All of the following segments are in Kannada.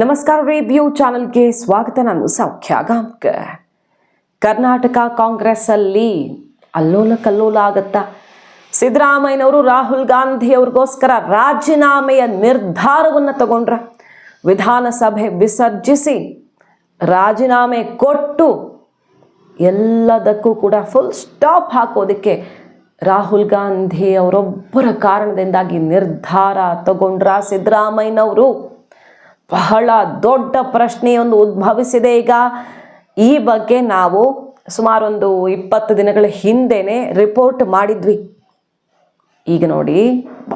ನಮಸ್ಕಾರ ರೇಡಿಯೋ ಚಾನೆಲ್ಗೆ ಸ್ವಾಗತ. ನಾನು ಸೌಖ್ಯ ಗಾಂವ್ಕರ್ ಕರ್ನಾಟಕ ಕಾಂಗ್ರೆಸ್ ಅಲ್ಲಿ ಅಲ್ಲೋಲ ಕಲ್ಲೋಲ ಆಗುತ್ತಾ? ಸಿದ್ದರಾಮಯ್ಯನವರು, ರಾಹುಲ್ ಗಾಂಧಿ ಅವ್ರಿಗೋಸ್ಕರ ರಾಜೀನಾಮೆಯ ನಿರ್ಧಾರವನ್ನು ತಗೊಂಡ್ರ. ವಿಧಾನಸಭೆ ವಿಸರ್ಜಿಸಿ ರಾಜೀನಾಮೆ ಕೊಟ್ಟು ಎಲ್ಲದಕ್ಕೂ ಕೂಡ ಫುಲ್ ಸ್ಟಾಪ್ ಹಾಕೋದಕ್ಕೆ ರಾಹುಲ್ ಗಾಂಧಿ ಅವರೊಬ್ಬರ ಕಾರಣದಿಂದಾಗಿ ನಿರ್ಧಾರ ತಗೊಂಡ್ರ ಸಿದ್ದರಾಮಯ್ಯನವರು. ಬಹಳ ದೊಡ್ಡ ಪ್ರಶ್ನೆಯೊಂದು ಉದ್ಭವಿಸಿದೆ ಈಗ. ಈ ಬಗ್ಗೆ ನಾವು ಸುಮಾರೊಂದು ಇಪ್ಪತ್ತು ದಿನಗಳ ಹಿಂದೆನೆ ರಿಪೋರ್ಟ್ ಮಾಡಿದ್ವಿ. ಈಗ ನೋಡಿ,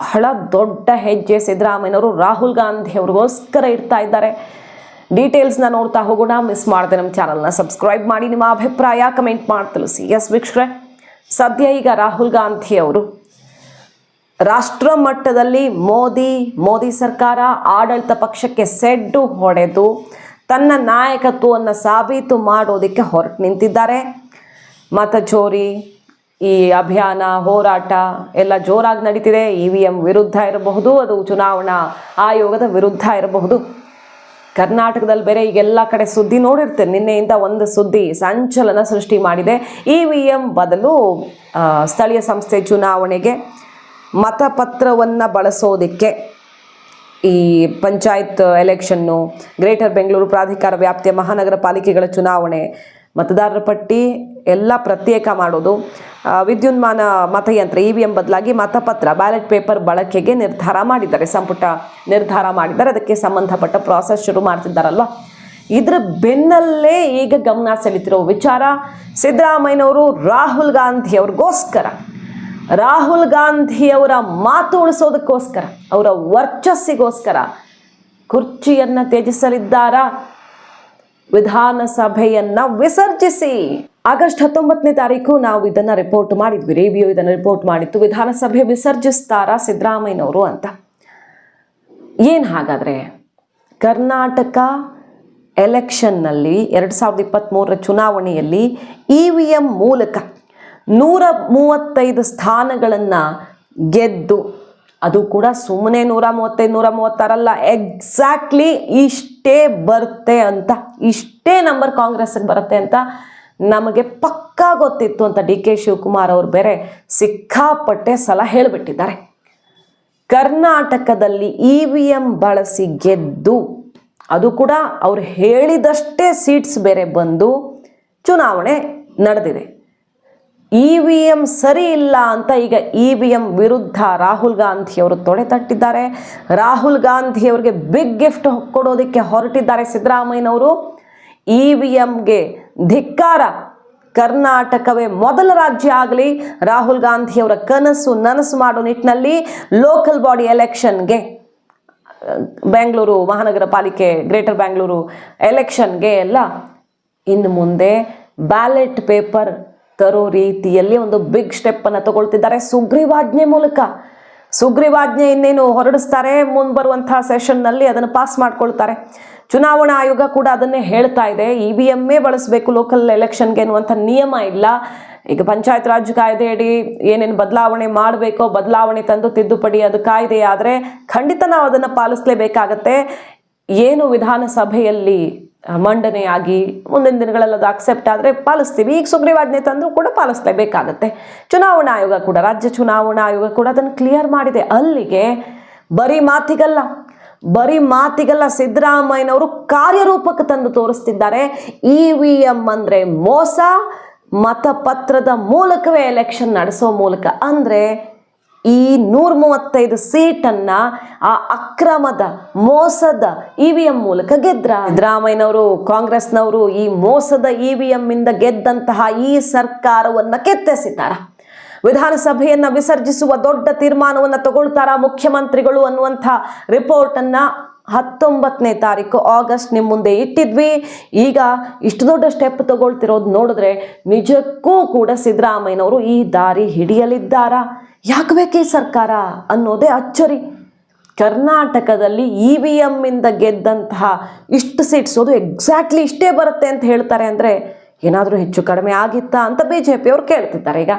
ಬಹಳ ದೊಡ್ಡ ಹೆಜ್ಜೆ ಸಿದ್ದರಾಮಯ್ಯನವರು, ರಾಹುಲ್ ಗಾಂಧಿ ಅವ್ರಿಗೋಸ್ಕರ ಇಡ್ತಾ ಇದ್ದಾರೆ. ಡೀಟೇಲ್ಸ್ನ ನೋಡ್ತಾ ಹೋಗೋಣ ಮಿಸ್ ಮಾಡಿದೆ ನಮ್ಮ ಚಾನಲ್ನ ಸಬ್ಸ್ಕ್ರೈಬ್ ಮಾಡಿ, ನಿಮ್ಮ ಅಭಿಪ್ರಾಯ ಕಮೆಂಟ್ ಮಾಡಿ ತಿಳಿಸಿ. ಎಸ್ ವೀಕ್ಷಕರೇ, ಸದ್ಯ ಈಗ ರಾಹುಲ್ ಗಾಂಧಿ ಅವರು ರಾಷ್ಟ್ರ ಮಟ್ಟದಲ್ಲಿ ಮೋದಿ ಮೋದಿ ಸರ್ಕಾರ ಆಡಳಿತ ಪಕ್ಷಕ್ಕೆ ಸೆಡ್ಡು ಹೊಡೆದು ತನ್ನ ನಾಯಕತ್ವವನ್ನು ಸಾಬೀತು ಮಾಡೋದಕ್ಕೆ ಹೊರಟು ನಿಂತಿದ್ದಾರೆ. ಮತ ಚೋರಿ, ಈ ಅಭಿಯಾನ, ಹೋರಾಟ ಎಲ್ಲ ಜೋರಾಗಿ ನಡೀತಿದೆ. ಇ ವಿ ಎಂ ವಿರುದ್ಧ ಇರಬಹುದು, ಅದು ಚುನಾವಣಾ ಆಯೋಗದ ವಿರುದ್ಧ ಇರಬಹುದು. ಕರ್ನಾಟಕದಲ್ಲಿ ಬೇರೆ ಈಗೆಲ್ಲ ಕಡೆ ಸುದ್ದಿ ನೋಡಿರ್ತೇನೆ ನಿನ್ನೆಯಿಂದ ಒಂದು ಸುದ್ದಿ ಸಂಚಲನ ಸೃಷ್ಟಿ ಮಾಡಿದೆ. ಇ ವಿ ಎಂ ಬದಲು ಸ್ಥಳೀಯ ಸಂಸ್ಥೆ ಚುನಾವಣೆಗೆ ಮತಪತ್ರವನ್ನು ಬಳಸೋದಕ್ಕೆ ಈ ಪಂಚಾಯತ್ ಎಲೆಕ್ಷನ್ನು ಗ್ರೇಟರ್ ಬೆಂಗಳೂರು ಪ್ರಾಧಿಕಾರ ವ್ಯಾಪ್ತಿಯ ಮಹಾನಗರ ಪಾಲಿಕೆಗಳ ಚುನಾವಣೆ, ಮತದಾರರ ಪಟ್ಟಿ ಎಲ್ಲ ಪ್ರತ್ಯೇಕ ಮಾಡೋದು ವಿದ್ಯುನ್ಮಾನ ಮತಯಂತ್ರ ಇ ವಿ ಎಂ ಬದಲಾಗಿ ಮತಪತ್ರ, ಬ್ಯಾಲೆಟ್ ಪೇಪರ್ ಬಳಕೆಗೆ ನಿರ್ಧಾರ ಮಾಡಿದ್ದಾರೆ, ಸಂಪುಟ ನಿರ್ಧಾರ ಮಾಡಿದ್ದಾರೆ, ಅದಕ್ಕೆ ಸಂಬಂಧಪಟ್ಟ ಪ್ರಾಸೆಸ್ ಶುರು ಮಾಡ್ತಿದ್ದಾರಲ್ವ? ಇದರ ಬೆನ್ನಲ್ಲೇ ಈಗ ಗಮನ ಸೆಳೀತಿರೋ ವಿಚಾರ ಸಿದ್ದರಾಮಯ್ಯನವರು ರಾಹುಲ್ ಗಾಂಧಿ ಅವ್ರಿಗೋಸ್ಕರ. ರಾಹುಲ್ ಗಾಂಧಿಯವರ ಮಾತು ಉಳಿಸೋದಕ್ಕೋಸ್ಕರ, ಅವರ ವರ್ಚಸ್ಸಿಗೋಸ್ಕರ ಕುರ್ಚಿಯನ್ನು ತ್ಯಜಿಸಲಿದ್ದಾರಾ? ವಿಧಾನಸಭೆಯನ್ನು ವಿಸರ್ಜಿಸಿ. ಆಗಸ್ಟ್ ಹತ್ತೊಂಬತ್ತನೇ ತಾರೀಕು ನಾವು ಇದನ್ನು ರಿಪೋರ್ಟ್ ಮಾಡಿದ್ವಿ ರೇವಿಯೋ ಇದನ್ನು ರಿಪೋರ್ಟ್ ಮಾಡಿತ್ತು, ವಿಧಾನಸಭೆ ವಿಸರ್ಜಿಸ್ತಾರಾ ಸಿದ್ದರಾಮಯ್ಯನವರು ಅಂತ. ಏನು ಹಾಗಾದರೆ? ಕರ್ನಾಟಕ ಎಲೆಕ್ಷನ್ನಲ್ಲಿ ಎರಡು ಸಾವಿರದ ಇಪ್ಪತ್ತ್ಮೂರರ ಚುನಾವಣೆಯಲ್ಲಿ ಇ ವಿ ಎಂ ಮೂಲಕ ನೂರ ಮೂವತ್ತೈದು ಸ್ಥಾನಗಳನ್ನು ಗೆದ್ದು, ಅದು ಕೂಡ ಸುಮ್ಮನೆ ನೂರ ಮೂವತ್ತೈದು ನೂರ ಮೂವತ್ತಾರಲ್ಲ ಎಕ್ಸಾಕ್ಟ್ಲಿ ಇಷ್ಟೇ ಬರುತ್ತೆ ಅಂತ, ಇಷ್ಟೇ ನಂಬರ್ ಕಾಂಗ್ರೆಸ್ಗೆ ಬರುತ್ತೆ ಅಂತ ನಮಗೆ ಪಕ್ಕಾ ಗೊತ್ತಿತ್ತು ಅಂತ ಡಿ ಕೆ ಶಿವಕುಮಾರ್ ಅವರು ಬೇರೆ ಸಿಕ್ಕಾಪಟ್ಟೆ ಸಲ ಹೇಳಿಬಿಟ್ಟಿದ್ದಾರೆ. ಕರ್ನಾಟಕದಲ್ಲಿ ಇ ವಿ ಎಂ ಬಳಸಿ ಗೆದ್ದು, ಅದು ಕೂಡ ಅವ್ರು ಹೇಳಿದಷ್ಟೇ ಸೀಟ್ಸ್ ಬೇರೆ ಬಂದು ಚುನಾವಣೆ ನಡೆದಿದೆ. ಇ ವಿ ಎಂ ಸರಿ ಇಲ್ಲ ಅಂತ ಈಗ ಇ ವಿ ಎಂ ವಿರುದ್ಧ ರಾಹುಲ್ ಗಾಂಧಿಯವರು ತೊಡೆ ತಟ್ಟಿದ್ದಾರೆ. ರಾಹುಲ್ ಗಾಂಧಿ ಅವರಿಗೆ ಬಿಗ್ ಗಿಫ್ಟ್ ಕೊಡೋದಕ್ಕೆ ಹೊರಟಿದ್ದಾರೆ ಸಿದ್ದರಾಮಯ್ಯನವರು. ಇ ವಿ ಎಂಗೆ ಧಿಕ್ಕಾರ. ಕರ್ನಾಟಕವೇ ಮೊದಲ ರಾಜ್ಯ ಆಗಲಿ. ರಾಹುಲ್ ಗಾಂಧಿಯವರ ಕನಸು ನನಸು ಮಾಡೋ ನಿಟ್ಟಿನಲ್ಲಿ ಲೋಕಲ್ ಬಾಡಿ ಎಲೆಕ್ಷನ್ಗೆ ಬೆಂಗಳೂರು ಮಹಾನಗರ ಪಾಲಿಕೆ ಗ್ರೇಟರ್ ಬೆಂಗಳೂರು ಎಲೆಕ್ಷನ್ಗೆ ಎಲ್ಲ ಇನ್ನು ಮುಂದೆ ಬ್ಯಾಲೆಟ್ ಪೇಪರ್ ತರೋ ರೀತಿಯಲ್ಲಿ ಒಂದು ಬಿಗ್ ಸ್ಟೆಪ್ಪನ್ನು ತಗೊಳ್ತಿದ್ದಾರೆ. ಸುಗ್ರೀವಾಜ್ಞೆ ಮೂಲಕ. ಸುಗ್ರೀವಾಜ್ಞೆ ಇನ್ನೇನು ಹೊರಡಿಸ್ತಾರೆ? ಸೆಷನ್ ಸೆಷನ್ನಲ್ಲಿ ಅದನ್ನು ಪಾಸ್ ಮಾಡ್ಕೊಳ್ತಾರೆ. ಚುನಾವಣಾ ಆಯೋಗ ಕೂಡ ಅದನ್ನೇ ಹೇಳ್ತಾ ಇದೆ. ಇ ವಿ ಎಮ್ಮೇ ಬಳಸಬೇಕು ಲೋಕಲ್ ಎಲೆಕ್ಷನ್ಗೆ ಎನ್ನುವಂಥ ನಿಯಮ ಇಲ್ಲ. ಈಗ ಪಂಚಾಯತ್ ರಾಜ್ ಕಾಯ್ದೆ ಅಡಿ ಏನೇನು ಬದಲಾವಣೆ ಮಾಡಬೇಕೋ ಬದಲಾವಣೆ ತಂದು ತಿದ್ದುಪಡಿ ಅದು ಕಾಯ್ದೆ ಆದರೆ ಖಂಡಿತ ನಾವು ಅದನ್ನು ಪಾಲಿಸಲೇಬೇಕಾಗತ್ತೆ. ಏನು ವಿಧಾನಸಭೆಯಲ್ಲಿ ಮಂಡನೆಯಾಗಿ ಮುಂದಿನ ದಿನಗಳಲ್ಲಿ ಅದು ಅಕ್ಸೆಪ್ಟ್ ಆದರೆ ಪಾಲಿಸ್ತೀವಿ. ಈಗ ಸುಗ್ರೀವಾಜ್ಞೆ ತಂದರೂ ಕೂಡ ಪಾಲಿಸಲೇಬೇಕಾಗತ್ತೆ ಚುನಾವಣಾ ಆಯೋಗ ಕೂಡ, ರಾಜ್ಯ ಚುನಾವಣಾ ಆಯೋಗ ಕೂಡ ಅದನ್ನು ಕ್ಲಿಯರ್ ಮಾಡಿದೆ. ಅಲ್ಲಿಗೆ ಬರೀ ಮಾತಿಗಲ್ಲ ಬರೀ ಮಾತಿಗಲ್ಲ ಸಿದ್ದರಾಮಯ್ಯನವರು ಕಾರ್ಯರೂಪಕ್ಕೆ ತಂದು ತೋರಿಸ್ತಿದ್ದಾರೆ. ಇ ವಿ ಎಂ ಅಂದರೆ ಮೋಸ, ಮತಪತ್ರದ ಮೂಲಕವೇ ಎಲೆಕ್ಷನ್ ನಡೆಸೋ ಮೂಲಕ. ಅಂದರೆ ಈ ನೂರ ಮೂವತ್ತೈದು ಸೀಟನ್ನು ಆ ಅಕ್ರಮದ, ಮೋಸದ ಇ ವಿ ಎಂ ಮೂಲಕ ಗೆದ್ರ. ಸಿದ್ದರಾಮಯ್ಯನವರು, ಕಾಂಗ್ರೆಸ್ನವರು ಈ ಮೋಸದ ಇ ವಿ ಇಂದ ಗೆದ್ದಂತಹ ಈ ಸರ್ಕಾರವನ್ನು ಕೆತ್ತಿಸಿದ್ದಾರ. ವಿಧಾನಸಭೆಯನ್ನ ವಿಸರ್ಜಿಸುವ ದೊಡ್ಡ ತೀರ್ಮಾನವನ್ನು ತಗೊಳ್ತಾರ ಮುಖ್ಯಮಂತ್ರಿಗಳು ಅನ್ನುವಂಥ ರಿಪೋರ್ಟನ್ನು ಹತ್ತೊಂಬತ್ತನೇ ತಾರೀಕು ಆಗಸ್ಟ್ ನಿಮ್ಮ ಮುಂದೆ ಇಟ್ಟಿದ್ವಿ. ಈಗ ಇಷ್ಟು ದೊಡ್ಡ ಸ್ಟೆಪ್ ತಗೊಳ್ತಿರೋದು ನೋಡಿದ್ರೆ ನಿಜಕ್ಕೂ ಕೂಡ ಸಿದ್ದರಾಮಯ್ಯನವರು ಈ ದಾರಿ ಹಿಡಿಯಲಿದ್ದಾರಾ? ಯಾಕೆ ಬೇಕೇ ಸರ್ಕಾರ ಅನ್ನೋದೇ ಅಚ್ಚರಿ. ಕರ್ನಾಟಕದಲ್ಲಿ ಇ ವಿ ಎಮ್ಮಿಂದ ಗೆದ್ದಂತಹ ಇಷ್ಟು ಸೀಟ್ಸ್ ಅದು ಎಕ್ಸಾಕ್ಟ್ಲಿ ಇಷ್ಟೇ ಬರುತ್ತೆ ಅಂತ ಹೇಳ್ತಾರೆ ಅಂದರೆ ಏನಾದರೂ ಹೆಚ್ಚು ಕಡಿಮೆ ಆಗಿತ್ತಾ ಅಂತ ಬಿ ಜೆ ಪಿಯವರು ಕೇಳ್ತಿದ್ದಾರೆ. ಈಗ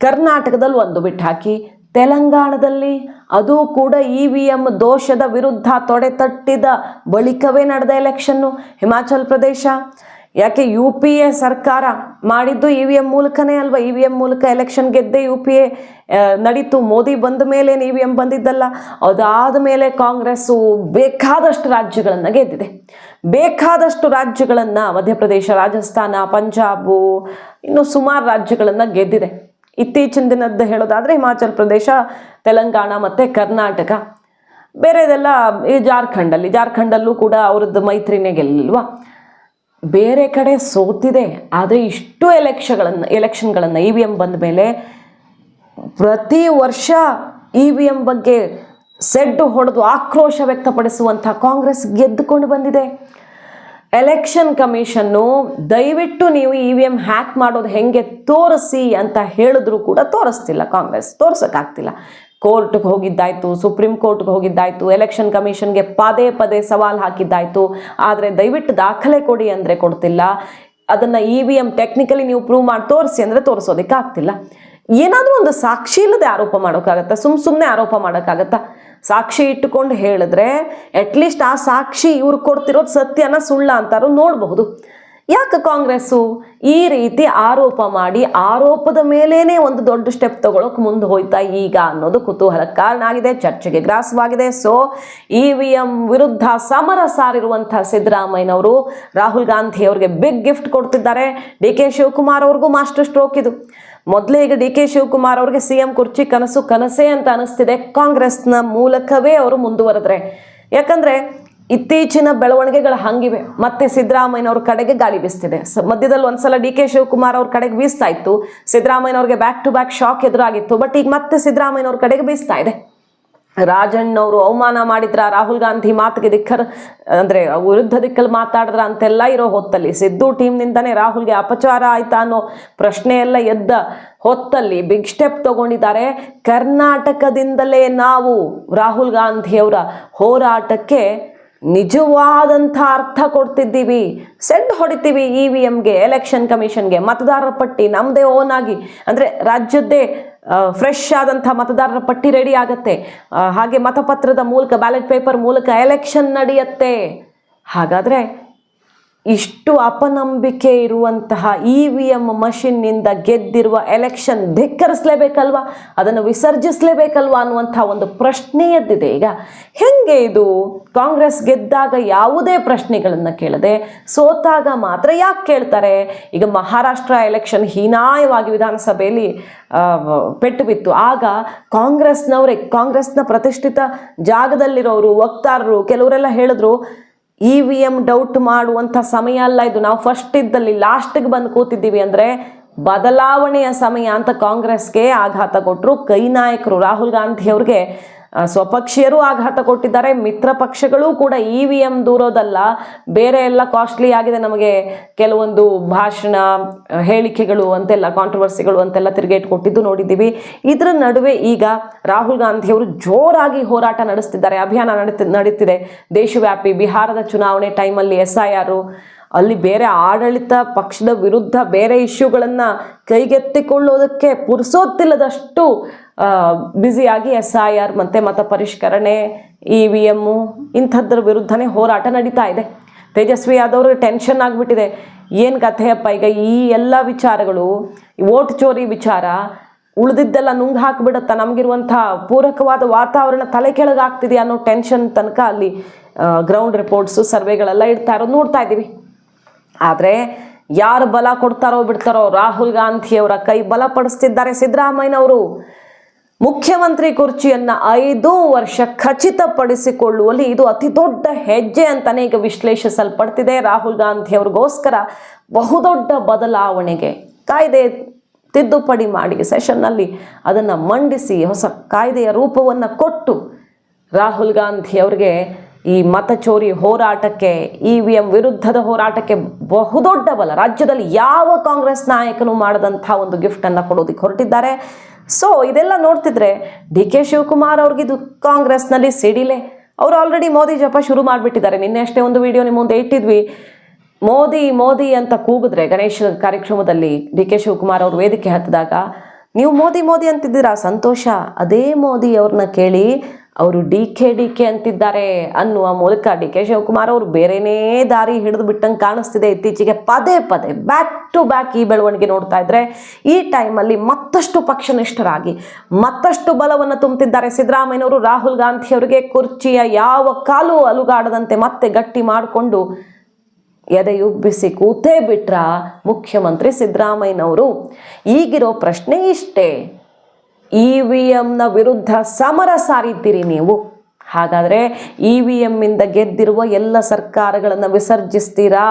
ಕರ್ನಾಟಕದಲ್ಲಿ ಒಂದು ಬಿಟ್ಟು ಹಾಕಿ, ತೆಲಂಗಾಣದಲ್ಲಿ ಅದು ಕೂಡ ಇ ವಿ ಎಂ ದೋಷದ ವಿರುದ್ಧ ತೊಡೆತಟ್ಟಿದ ಬಳಿಕವೇ ನಡೆದ ಎಲೆಕ್ಷನ್ನು ಹಿಮಾಚಲ್ ಪ್ರದೇಶ ಯಾಕೆ ಯು ಪಿ ಎ ಸರ್ಕಾರ ಮಾಡಿದ್ದು ಇ ವಿ ಎಂ ಮೂಲಕನೇ ಅಲ್ವಾ? ಇ ವಿ ಎಂ ಮೂಲಕ ಎಲೆಕ್ಷನ್ ಗೆದ್ದೆ ಯು ಪಿ ಎ ನಡೀತು. ಮೋದಿ ಬಂದ ಮೇಲೆ ಇ ವಿ ಎಂ ಬಂದಿದ್ದಲ್ಲ? ಅದಾದ ಮೇಲೆ ಕಾಂಗ್ರೆಸ್ಸು ಬೇಕಾದಷ್ಟು ರಾಜ್ಯಗಳನ್ನು ಗೆದ್ದಿದೆ. ಬೇಕಾದಷ್ಟು ರಾಜ್ಯಗಳನ್ನು ಮಧ್ಯಪ್ರದೇಶ, ರಾಜಸ್ಥಾನ, ಪಂಜಾಬು, ಇನ್ನು ಸುಮಾರು ರಾಜ್ಯಗಳನ್ನು ಗೆದ್ದಿದೆ. ಇತ್ತೀಚಿನ ದಿನದ್ದು ಹೇಳೋದಾದರೆ ಹಿಮಾಚಲ್ ಪ್ರದೇಶ, ತೆಲಂಗಾಣ ಮತ್ತು ಕರ್ನಾಟಕ. ಬೇರೆದೆಲ್ಲ ಈ ಜಾರ್ಖಂಡಲ್ಲಿ, ಜಾರ್ಖಂಡಲ್ಲೂ ಕೂಡ ಅವ್ರದ್ದು ಮೈತ್ರಿನೇ ಗೆಲ್ಲಿಲ್ವಾ ಬೇರೆ ಕಡೆ ಸೋತಿದೆ, ಆದರೆ ಇಷ್ಟು ಎಲೆಕ್ಷನ್ಗಳನ್ನು ಎಲೆಕ್ಷನ್ಗಳನ್ನು ಇ ವಿ ಎಂ ಬಂದ ಮೇಲೆ ಪ್ರತಿ ವರ್ಷ ಇ ವಿ ಎಂ ಬಗ್ಗೆ ಸೆಡ್ಡು ಹೊಡೆದು ಆಕ್ರೋಶ ವ್ಯಕ್ತಪಡಿಸುವಂಥ ಕಾಂಗ್ರೆಸ್ ಗೆದ್ದುಕೊಂಡು ಬಂದಿದೆ. ಎಲೆಕ್ಷನ್ ಕಮಿಷನ್ನು ದಯವಿಟ್ಟು ನೀವು ಇ ವಿ ಎಂ ಹ್ಯಾಕ್ ಮಾಡೋದು ಹೆಂಗೆ ತೋರಿಸಿ ಅಂತ ಹೇಳಿದ್ರು ಕೂಡ ತೋರಿಸ್ತಿಲ್ಲ ಕಾಂಗ್ರೆಸ್, ತೋರ್ಸೋಕ್ಕಾಗ್ತಿಲ್ಲ. ಕೋರ್ಟ್ಗೆ ಹೋಗಿದ್ದಾಯ್ತು, ಸುಪ್ರೀಂ ಕೋರ್ಟ್ಗೆ ಹೋಗಿದ್ದಾಯ್ತು, ಎಲೆಕ್ಷನ್ ಕಮಿಷನ್ಗೆ ಪದೇ ಪದೇ ಸವಾಲು ಹಾಕಿದ್ದಾಯ್ತು. ಆದರೆ ದಯವಿಟ್ಟು ದಾಖಲೆ ಕೊಡಿ ಅಂದರೆ ಕೊಡ್ತಿಲ್ಲ. ಅದನ್ನು ಇ ವಿ ಎಂ ಟೆಕ್ನಿಕಲಿ ನೀವು ಪ್ರೂವ್ ಮಾಡಿ ತೋರಿಸಿ ಅಂದರೆ ತೋರಿಸೋದಕ್ಕೆ ಆಗ್ತಿಲ್ಲ. ಏನಾದರೂ ಒಂದು ಸಾಕ್ಷಿ ಇಲ್ಲದೆ ಆರೋಪ ಮಾಡೋಕ್ಕಾಗತ್ತಾ? ಸುಮ್ಮ ಸುಮ್ಮನೆ ಆರೋಪ ಮಾಡೋಕ್ಕಾಗತ್ತಾ? ಸಾಕ್ಷಿ ಇಟ್ಟುಕೊಂಡು ಹೇಳಿದ್ರೆ ಅಟ್ಲೀಸ್ಟ್ ಆ ಸಾಕ್ಷಿ ಇವ್ರು ಕೊಡ್ತಿರೋದು ಸತ್ಯನ ಸುಳ್ಳ ಅಂತಾರು ನೋಡಬಹುದು. ಯಾಕೆ ಕಾಂಗ್ರೆಸ್ಸು ಈ ರೀತಿ ಆರೋಪ ಮಾಡಿ ಆರೋಪದ ಮೇಲೇನೆ ಒಂದು ದೊಡ್ಡ ಸ್ಟೆಪ್ ತಗೊಳಕ್ ಮುಂದೆ ಹೋಯ್ತಾ ಈಗ ಅನ್ನೋದು ಕುತೂಹಲ ಕಾರಣ ಆಗಿದೆ, ಚರ್ಚೆಗೆ ಗ್ರಾಸವಾಗಿದೆ. ಸೊ ಇ ವಿ ಎಂ ವಿರುದ್ಧ ಸಮರ ಸಾರಿರುವಂತಹ ಸಿದ್ದರಾಮಯ್ಯನವರು ರಾಹುಲ್ ಗಾಂಧಿ ಅವರಿಗೆ ಬಿಗ್ ಗಿಫ್ಟ್ ಕೊಡ್ತಿದ್ದಾರೆ. ಡಿ ಕೆ ಶಿವಕುಮಾರ್ ಅವ್ರಿಗೂ ಮಾಸ್ಟರ್ ಸ್ಟ್ರೋಕ್ ಇದು. ಮೊದಲೇ ಈಗ ಡಿ ಕೆ ಶಿವಕುಮಾರ್ ಅವ್ರಿಗೆ ಸಿ ಎಂ ಕುರ್ಚಿ ಕನಸು ಕನಸೇ ಅಂತ ಅನಿಸ್ತಿದೆ. ಕಾಂಗ್ರೆಸ್ನ ಮೂಲಕವೇ ಅವರು ಮುಂದುವರೆದ್ರೆ. ಯಾಕಂದ್ರೆ ಇತ್ತೀಚಿನ ಬೆಳವಣಿಗೆಗಳು ಹಂಗಿವೆ. ಮತ್ತೆ ಸಿದ್ದರಾಮಯ್ಯನವ್ರ ಕಡೆಗೆ ಗಾಳಿ ಬೀಸ್ತಿದೆ. ಮಧ್ಯದಲ್ಲಿ ಒಂದ್ಸಲ ಡಿ ಕೆ ಶಿವಕುಮಾರ್ ಅವ್ರ ಕಡೆಗೆ ಬೀಸ್ತಾ ಇತ್ತು. ಸಿದ್ದರಾಮಯ್ಯನವ್ರಿಗೆ ಬ್ಯಾಕ್ ಟು ಬ್ಯಾಕ್ ಶಾಕ್ ಎದುರಾಗಿತ್ತು. ಬಟ್ ಈಗ ಮತ್ತೆ ಸಿದ್ದರಾಮಯ್ಯನವ್ರ ಕಡೆಗೆ ಬೀಸ್ತಾ ಇದೆ. ರಾಜಣ್ಣವರು ಅವಮಾನ ಮಾಡಿದ್ರ, ರಾಹುಲ್ ಗಾಂಧಿ ಮಾತಿಗೆ ದಿಕ್ಕರ್, ಅಂದ್ರೆ ವಿರುದ್ಧ ದಿಕ್ಕಲ್ಲಿ ಮಾತಾಡಿದ್ರ ಅಂತೆಲ್ಲ ಇರೋ ಹೊತ್ತಲ್ಲಿ, ಸಿದ್ದು ಟೀಮ್ನಿಂದನೇ ರಾಹುಲ್ಗೆ ಅಪಚಾರ ಆಯ್ತಾ ಅನ್ನೋ ಪ್ರಶ್ನೆ ಎಲ್ಲ ಎದ್ದ ಹೊತ್ತಲ್ಲಿ ಬಿಗ್ ಸ್ಟೆಪ್ ತಗೊಂಡಿದ್ದಾರೆ. ಕರ್ನಾಟಕದಿಂದಲೇ ನಾವು ರಾಹುಲ್ ಗಾಂಧಿಯವರ ಹೋರಾಟಕ್ಕೆ ನಿಜವಾದಂಥ ಅರ್ಥ ಕೊಡ್ತಿದ್ದೀವಿ, ಸೆಡ್ ಹೊಡಿತೀವಿ ಇ ವಿ ಎಮ್ಗೆ ಎಲೆಕ್ಷನ್ ಕಮಿಷನ್ಗೆ ಮತದಾರರ ಪಟ್ಟಿ ನಮ್ಮದೇ ಓನ್ ಆಗಿ, ಅಂದರೆ ರಾಜ್ಯದ್ದೇ ಫ್ರೆಶ್ ಆದಂಥ ಮತದಾರರ ಪಟ್ಟಿ ರೆಡಿ ಆಗುತ್ತೆ. ಹಾಗೆ ಮತಪತ್ರದ ಮೂಲಕ ಬ್ಯಾಲೆಟ್ ಪೇಪರ್ ಮೂಲಕ ಎಲೆಕ್ಷನ್ ನಡೆಯುತ್ತೆ. ಹಾಗಾದರೆ ಇಷ್ಟು ಅಪನಂಬಿಕೆ ಇರುವಂತಹ ಇ ವಿ ಎಂ ಮಷಿನ್ನಿಂದ ಗೆದ್ದಿರುವ ಎಲೆಕ್ಷನ್ ಧಿಕ್ಕರಿಸಲೇಬೇಕಲ್ವಾ? ಅದನ್ನು ವಿಸರ್ಜಿಸಲೇಬೇಕಲ್ವಾ ಅನ್ನುವಂಥ ಒಂದು ಪ್ರಶ್ನೆ ಎದ್ದಿದೆ ಈಗ ಹೆಂಗೆ ಇದು? ಕಾಂಗ್ರೆಸ್ ಗೆದ್ದಾಗ ಯಾವುದೇ ಪ್ರಶ್ನೆಗಳನ್ನು ಕೇಳದೆ ಸೋತಾಗ ಮಾತ್ರ ಯಾಕೆ ಕೇಳ್ತಾರೆ? ಈಗ ಮಹಾರಾಷ್ಟ್ರ ಎಲೆಕ್ಷನ್ ಹೀನಾಯವಾಗಿ ವಿಧಾನಸಭೆಯಲ್ಲಿ ಪೆಟ್ಟು ಬಿತ್ತು. ಆಗ ಕಾಂಗ್ರೆಸ್ನವರೇ, ಕಾಂಗ್ರೆಸ್ನ ಪ್ರತಿಷ್ಠಿತ ಜಾಗದಲ್ಲಿರೋರು, ವಕ್ತಾರರು, ಕೆಲವರೆಲ್ಲ ಹೇಳಿದ್ರು ಇ ವಿ ಎಂ ಡೌಟ್ ಮಾಡುವಂಥ ಸಮಯ ಅಲ್ಲ ಇದು. ನಾವು ಫಸ್ಟ್ ಇದ್ದಲ್ಲಿ ಲಾಸ್ಟಿಗೆ ಬಂದು ಕೂತಿದ್ದೀವಿ ಅಂದರೆ ಬದಲಾವಣೆಯ ಸಮಯ ಅಂತ ಕಾಂಗ್ರೆಸ್ಗೆ ಆಘಾತ ಕೊಟ್ಟರು ಕೈ ನಾಯಕರು. ರಾಹುಲ್ ಗಾಂಧಿ ಅವ್ರಿಗೆ ಸ್ವಪಕ್ಷೀಯರು ಆಘಾತ ಕೊಟ್ಟಿದ್ದಾರೆ. ಮಿತ್ರ ಪಕ್ಷಗಳು ಕೂಡ ಇ ವಿ ಎಂ ದೂರೋದಲ್ಲ. ಬೇರೆ ಎಲ್ಲ ಕಾಸ್ಟ್ಲಿ ಆಗಿದೆ ನಮಗೆ ಕೆಲವೊಂದು ಭಾಷಣ, ಹೇಳಿಕೆಗಳು ಅಂತೆಲ್ಲ ಕಾಂಟ್ರವರ್ಸಿಗಳು ಅಂತೆಲ್ಲ ತಿರುಗೇಟ್ ಕೊಟ್ಟಿದ್ದು ನೋಡಿದ್ದೀವಿ. ಇದರ ನಡುವೆ ಈಗ ರಾಹುಲ್ ಗಾಂಧಿಯವರು ಜೋರಾಗಿ ಹೋರಾಟ ನಡೆಸ್ತಿದ್ದಾರೆ. ಅಭಿಯಾನ ನಡೆ ನಡೀತಿದೆ ದೇಶವ್ಯಾಪಿ ಬಿಹಾರದ ಚುನಾವಣೆ ಟೈಮಲ್ಲಿ ಎಸ್ ಐ ಆರು ಅಲ್ಲಿ ಬೇರೆ ಆಡಳಿತ ಪಕ್ಷದ ವಿರುದ್ಧ ಬೇರೆ ಇಶ್ಯೂಗಳನ್ನು ಕೈಗೆತ್ತಿಕೊಳ್ಳೋದಕ್ಕೆ ಪುರ್ಸೋತಿಲ್ಲದಷ್ಟು ಬ್ಯುಸಿಯಾಗಿ ಎಸ್ ಐ ಆರ್ ಮತ್ತು ಮತ ಪರಿಷ್ಕರಣೆ ಇ ವಿ ಎಮ್ಮು ಇಂಥದ್ರ ವಿರುದ್ಧನೇ ಹೋರಾಟ ನಡೀತಾ ಇದೆ. ತೇಜಸ್ವಿ ಯಾದವ್ರಿಗೆ ಟೆನ್ಷನ್ ಆಗಿಬಿಟ್ಟಿದೆ. ಏನು ಕಥೆಯಪ್ಪ ಈಗ ಈ ಎಲ್ಲ ವಿಚಾರಗಳು ಓಟ್ ಚೋರಿ ವಿಚಾರ, ಉಳಿದಿದ್ದೆಲ್ಲ ನುಂಗ್ ಹಾಕಿಬಿಡುತ್ತಾ? ನಮಗಿರುವಂಥ ಪೂರಕವಾದ ವಾತಾವರಣ ತಲೆ ಕೆಳಗಾಗ್ತಿದೆ ಅನ್ನೋ ಟೆನ್ಷನ್ ತನಕ ಅಲ್ಲಿ ಗ್ರೌಂಡ್ ರಿಪೋರ್ಟ್ಸು ಸರ್ವೆಗಳೆಲ್ಲ ಇಡ್ತಾ ಇರೋದು ನೋಡ್ತಾ ಇದ್ದೀವಿ. ಆದರೆ ಯಾರು ಬಲ ಕೊಡ್ತಾರೋ ಬಿಡ್ತಾರೋ ರಾಹುಲ್ ಗಾಂಧಿಯವರ ಕೈ ಬಲಪಡಿಸ್ತಿದ್ದಾರೆ ಸಿದ್ದರಾಮಯ್ಯನವರು. ಮುಖ್ಯಮಂತ್ರಿ ಕುರ್ಚಿಯನ್ನು ಐದು ವರ್ಷ ಖಚಿತಪಡಿಸಿಕೊಳ್ಳುವಲ್ಲಿ ಇದು ಅತಿ ದೊಡ್ಡ ಹೆಜ್ಜೆ ಅಂತಾನೆ ಈಗ ವಿಶ್ಲೇಷಿಸಲ್ಪಡ್ತಿದೆ. ರಾಹುಲ್ ಗಾಂಧಿ ಅವ್ರಿಗೋಸ್ಕರ ಬಹುದೊಡ್ಡ ಬದಲಾವಣೆಗೆ ಕಾಯ್ದೆ ತಿದ್ದುಪಡಿ ಮಾಡಿ ಸೆಷನ್ನಲ್ಲಿ ಅದನ್ನು ಮಂಡಿಸಿ ಹೊಸ ಕಾಯ್ದೆಯ ರೂಪವನ್ನು ಕೊಟ್ಟು ರಾಹುಲ್ ಗಾಂಧಿ ಅವರಿಗೆ ಈ ಮತಚೋರಿ ಹೋರಾಟಕ್ಕೆ ಇ ವಿ ಎಂ ವಿರುದ್ಧದ ಹೋರಾಟಕ್ಕೆ ಬಹುದೊಡ್ಡ ಬಲ. ರಾಜ್ಯದಲ್ಲಿ ಯಾವ ಕಾಂಗ್ರೆಸ್ ನಾಯಕನು ಮಾಡದಂಥ ಒಂದು ಗಿಫ್ಟನ್ನು ಕೊಡೋದಕ್ಕೆ ಹೊರಟಿದ್ದಾರೆ. ಸೊ ಇದೆಲ್ಲ ನೋಡ್ತಿದ್ರೆ ಡಿ ಕೆ ಶಿವಕುಮಾರ್ ಅವ್ರಿಗಿದು ಕಾಂಗ್ರೆಸ್ನಲ್ಲಿ ಸಿಡಿಲೆ. ಅವರು ಆಲ್ರೆಡಿ ಮೋದಿ ಜಪ ಶುರು ಮಾಡಿಬಿಟ್ಟಿದ್ದಾರೆ. ನಿನ್ನೆ ಅಷ್ಟೇ ಒಂದು ವಿಡಿಯೋ ನಿಮ್ಮ ಮುಂದೆ ಇಟ್ಟಿದ್ವಿ. ಮೋದಿ ಮೋದಿ ಅಂತ ಕೂಗಿದ್ರೆ ಗಣೇಶ ಕಾರ್ಯಕ್ರಮದಲ್ಲಿ ಡಿ ಕೆ ಶಿವಕುಮಾರ್ ಅವರು ವೇದಿಕೆ ಹತ್ತಿದಾಗ, ನೀವು ಮೋದಿ ಮೋದಿ ಅಂತಿದ್ದೀರಾ? ಸಂತೋಷ? ಅದೇ ಮೋದಿ ಅವ್ರನ್ನ ಕೇಳಿ ಅವರು ಡಿ ಕೆ ಡಿ ಕೆ ಅಂತಿದ್ದಾರೆ ಅನ್ನುವ ಮೂಲಕ ಡಿ ಕೆ ಶಿವಕುಮಾರ್ ಅವರು ಬೇರೆನೇ ದಾರಿ ಹಿಡಿದು ಬಿಟ್ಟಂಗೆ ಕಾಣಿಸ್ತಿದೆ. ಇತ್ತೀಚೆಗೆ ಪದೇ ಪದೇ ಬ್ಯಾಕ್ ಟು ಬ್ಯಾಕ್ ಈ ಬೆಳವಣಿಗೆ ನೋಡ್ತಾ ಇದ್ರೆ ಈ ಟೈಮಲ್ಲಿ ಮತ್ತಷ್ಟು ಪಕ್ಷನಿಷ್ಠರಾಗಿ ಮತ್ತಷ್ಟು ಬಲವನ್ನು ತುಂಬುತ್ತಿದ್ದಾರೆ ಸಿದ್ದರಾಮಯ್ಯನವರು, ರಾಹುಲ್ ಗಾಂಧಿ ಅವರಿಗೆ ಕುರ್ಚಿಯ ಯಾವ ಕಾಲು ಅಲುಗಾಡದಂತೆ ಮತ್ತೆ ಗಟ್ಟಿ ಮಾಡಿಕೊಂಡು ಎದೆಯುಬ್ಬಿಸಿ ಕೂತೇ ಬಿಟ್ರ ಮುಖ್ಯಮಂತ್ರಿ ಸಿದ್ದರಾಮಯ್ಯನವರು. ಈಗಿರೋ ಪ್ರಶ್ನೆ ಇಷ್ಟೇ. ಇ ವಿ ಎಮ್ನ ವಿರುದ್ಧ ಸಮರ ಸಾರಿದ್ದೀರಿ ನೀವು. ಹಾಗಾದರೆ ಇ ವಿ ಎಮ್ಮಿಂದ ಗೆದ್ದಿರುವ ಎಲ್ಲ ಸರ್ಕಾರಗಳನ್ನು ವಿಸರ್ಜಿಸ್ತೀರಾ?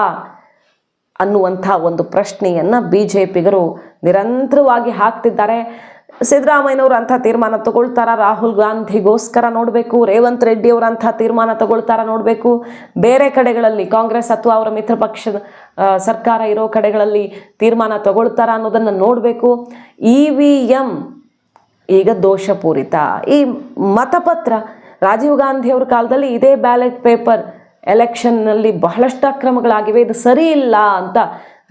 ಅನ್ನುವಂಥ ಒಂದು ಪ್ರಶ್ನೆಯನ್ನು ಬಿ ಜೆ ಪಿಗರು ನಿರಂತರವಾಗಿ ಹಾಕ್ತಿದ್ದಾರೆ. ಸಿದ್ದರಾಮಯ್ಯನವರು ಅಂಥ ತೀರ್ಮಾನ ತಗೊಳ್ತಾರ? ರಾಹುಲ್ ಗಾಂಧಿಗೋಸ್ಕರ ನೋಡಬೇಕು. ರೇವಂತ್ ರೆಡ್ಡಿ ಅಂಥ ತೀರ್ಮಾನ ತಗೊಳ್ತಾರ ನೋಡಬೇಕು. ಬೇರೆ ಕಡೆಗಳಲ್ಲಿ ಕಾಂಗ್ರೆಸ್ ಅಥವಾ ಅವರ ಮಿತ್ರ ಪಕ್ಷದ ಸರ್ಕಾರ ಇರೋ ಕಡೆಗಳಲ್ಲಿ ತೀರ್ಮಾನ ತಗೊಳ್ತಾರ ಅನ್ನೋದನ್ನು ನೋಡಬೇಕು. ಇ ಈಗ ದೋಷಪೂರಿತ. ಈ ಮತಪತ್ರ, ರಾಜೀವ್ ಗಾಂಧಿಯವ್ರ ಕಾಲದಲ್ಲಿ ಇದೇ ಬ್ಯಾಲೆಟ್ ಪೇಪರ್ ಎಲೆಕ್ಷನ್ನಲ್ಲಿ ಬಹಳಷ್ಟು ಅಕ್ರಮಗಳಾಗಿವೆ, ಇದು ಸರಿ ಇಲ್ಲ ಅಂತ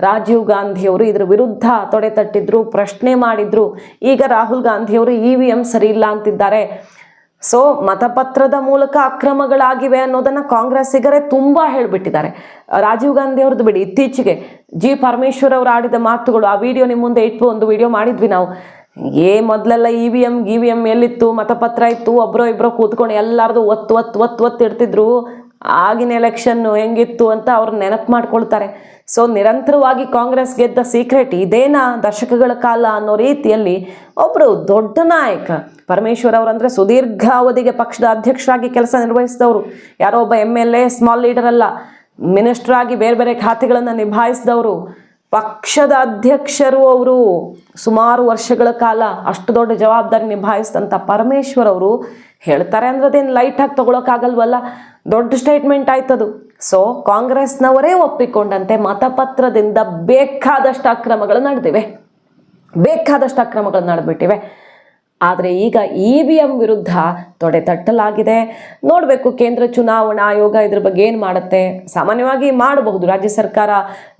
ರಾಜೀವ್ ಗಾಂಧಿಯವರು ಇದರ ವಿರುದ್ಧ ತೊಡೆ ತಟ್ಟಿದ್ರು, ಪ್ರಶ್ನೆ ಮಾಡಿದ್ರು. ಈಗ ರಾಹುಲ್ ಗಾಂಧಿಯವರು ಇ ವಿ ಎಂ ಸರಿ ಇಲ್ಲ ಅಂತಿದ್ದಾರೆ. ಸೊ ಮತಪತ್ರದ ಮೂಲಕ ಅಕ್ರಮಗಳಾಗಿವೆ ಅನ್ನೋದನ್ನ ಕಾಂಗ್ರೆಸ್ಸಿಗರೇ ತುಂಬಾ ಹೇಳಿಬಿಟ್ಟಿದ್ದಾರೆ. ರಾಜೀವ್ ಗಾಂಧಿ ಅವ್ರದ್ದು ಬಿಡಿ, ಇತ್ತೀಚೆಗೆ ಜಿ ಪರಮೇಶ್ವರ್ ಅವರು ಆಡಿದ ಮಾತುಗಳು, ಆ ವಿಡಿಯೋ ನಿಮ್ಮ ಮುಂದೆ ಇಟ್ಟು ಒಂದು ವಿಡಿಯೋ ಮಾಡಿದ್ವಿ ನಾವು. ಏ ಮೊದಲೆಲ್ಲ ಇ ವಿ ಎಂ ಗಿ ವಿ ಎಂ ಎಲ್ಲಿತ್ತು? ಮತಪತ್ರ ಇತ್ತು? ಒಬ್ಬರೋ ಇಬ್ಬರೋ ಕೂತ್ಕೊಂಡು ಎಲ್ಲಾರ್ದು ಒತ್ತು ಒತ್ತು ಒತ್ತು ಒತ್ತು ಇಡ್ತಿದ್ರು. ಆಗಿನ ಎಲೆಕ್ಷನ್ನು ಹೆಂಗಿತ್ತು ಅಂತ ಅವ್ರು ನೆನಪು ಮಾಡ್ಕೊಳ್ತಾರೆ. ಸೊ ನಿರಂತರವಾಗಿ ಕಾಂಗ್ರೆಸ್ ಗೆದ್ದ ಸೀಕ್ರೆಟ್ ಇದೇನಾ ದಶಕಗಳ ಕಾಲ ಅನ್ನೋ ರೀತಿಯಲ್ಲಿ ಒಬ್ಬರು ದೊಡ್ಡ ನಾಯಕ ಪರಮೇಶ್ವರ್ ಸುದೀರ್ಘ ಅವಧಿಗೆ ಪಕ್ಷದ ಅಧ್ಯಕ್ಷರಾಗಿ ಕೆಲಸ ನಿರ್ವಹಿಸಿದವರು. ಯಾರೋ ಒಬ್ಬ M L A small leader ಅಲ್ಲ ಮಿನಿಸ್ಟರ್ ಆಗಿ ಬೇರೆ ಬೇರೆ ಖಾತೆಗಳನ್ನು ನಿಭಾಯಿಸಿದವರು. ಪಕ್ಷದ ಅಧ್ಯಕ್ಷರು ಅವರು ಸುಮಾರು ವರ್ಷಗಳ ಕಾಲ ಅಷ್ಟು ದೊಡ್ಡ ಜವಾಬ್ದಾರಿ ನಿಭಾಯಿಸಿದಂಥ ಪರಮೇಶ್ವರ್ ಅವರು ಹೇಳ್ತಾರೆ ಅಂದ್ರೆ ಅದೇನು ಲೈಟಾಗಿ ತಗೊಳೋಕ್ಕಾಗಲ್ವಲ್ಲ? ದೊಡ್ಡ ಸ್ಟೇಟ್ಮೆಂಟ್ ಆಯ್ತದು. ಸೊ ಕಾಂಗ್ರೆಸ್ನವರೇ ಒಪ್ಪಿಕೊಂಡಂತೆ ಮತಪತ್ರದಿಂದ ಬೇಕಾದಷ್ಟು ಅಕ್ರಮಗಳು ನಡೆದಿವೆ. ಬೇಕಾದಷ್ಟು ಅಕ್ರಮಗಳು ನಡೆದ್ಬಿಟ್ಟಿವೆ. ಆದರೆ ಈಗ ಇ ವಿ ಎಂ ವಿರುದ್ಧ ತೊಡೆ ತಟ್ಟಲಾಗಿದೆ. ನೋಡಬೇಕು ಕೇಂದ್ರ ಚುನಾವಣಾ ಆಯೋಗ ಇದ್ರ ಬಗ್ಗೆ ಏನು ಮಾಡುತ್ತೆ? ಸಾಮಾನ್ಯವಾಗಿ ಮಾಡಬಹುದು. ರಾಜ್ಯ ಸರ್ಕಾರ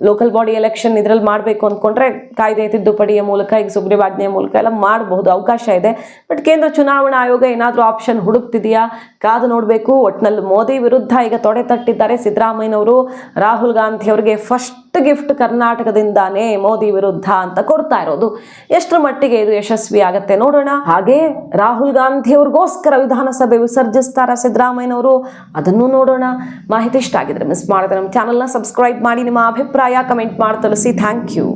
ಲೋಕಲ್ ಬಾಡಿ ಎಲೆಕ್ಷನ್ ಇದರಲ್ಲಿ ಮಾಡಬೇಕು ಅಂದ್ಕೊಂಡ್ರೆ ಕಾಯ್ದೆ ತಿದ್ದುಪಡಿಯ ಮೂಲಕ, ಈಗ ಸುಗ್ರೀವಾಜ್ಞೆಯ ಮೂಲಕ ಎಲ್ಲ ಮಾಡಬಹುದು. ಅವಕಾಶ ಇದೆ. ಬಟ್ ಕೇಂದ್ರ ಚುನಾವಣಾ ಆಯೋಗ ಏನಾದರೂ ಆಪ್ಷನ್ ಹುಡುಕ್ತಿದೆಯಾ? ಕಾದು ನೋಡಬೇಕು. ಒಟ್ನಲ್ಲಿ ಮೋದಿ ವಿರುದ್ಧ ಈಗ ತೊಡೆ ತಟ್ಟಿದ್ದಾರೆ ಸಿದ್ದರಾಮಯ್ಯನವರು. ರಾಹುಲ್ ಗಾಂಧಿ ಅವರಿಗೆ ಫಸ್ಟ್ ಗಿಫ್ಟ್ ಕರ್ನಾಟಕದಿಂದಾನೇ ಮೋದಿ ವಿರುದ್ಧ ಅಂತ ಕೊಡ್ತಾ ಇರೋದು. ಎಷ್ಟರ ಮಟ್ಟಿಗೆ ಇದು ಯಶಸ್ವಿ ಆಗತ್ತೆ ನೋಡೋಣ. ಹಾಗೆ ರಾಹುಲ್ ಗಾಂಧಿ ಅವ್ರಿಗೋಸ್ಕರ ವಿಧಾನಸಭೆ ವಿಸರ್ಜಿಸ್ತಾರ ಸಿದ್ದರಾಮಯ್ಯನವರು? ಅದನ್ನು ನೋಡೋಣ. ಮಾಹಿತಿ ಇಷ್ಟ ಆಗಿದ್ರೆ ಮಿಸ್ ಮಾಡಿದ್ರೆ ನಮ್ಮ ಚಾನಲ್ನ ಸಬ್ಸ್ಕ್ರೈಬ್ ಮಾಡಿ, ನಿಮ್ಮ ಅಭಿಪ್ರಾಯ ಕಮೆಂಟ್ ಮಾಡಿ, ತಿಳಿಸಿ. Thank you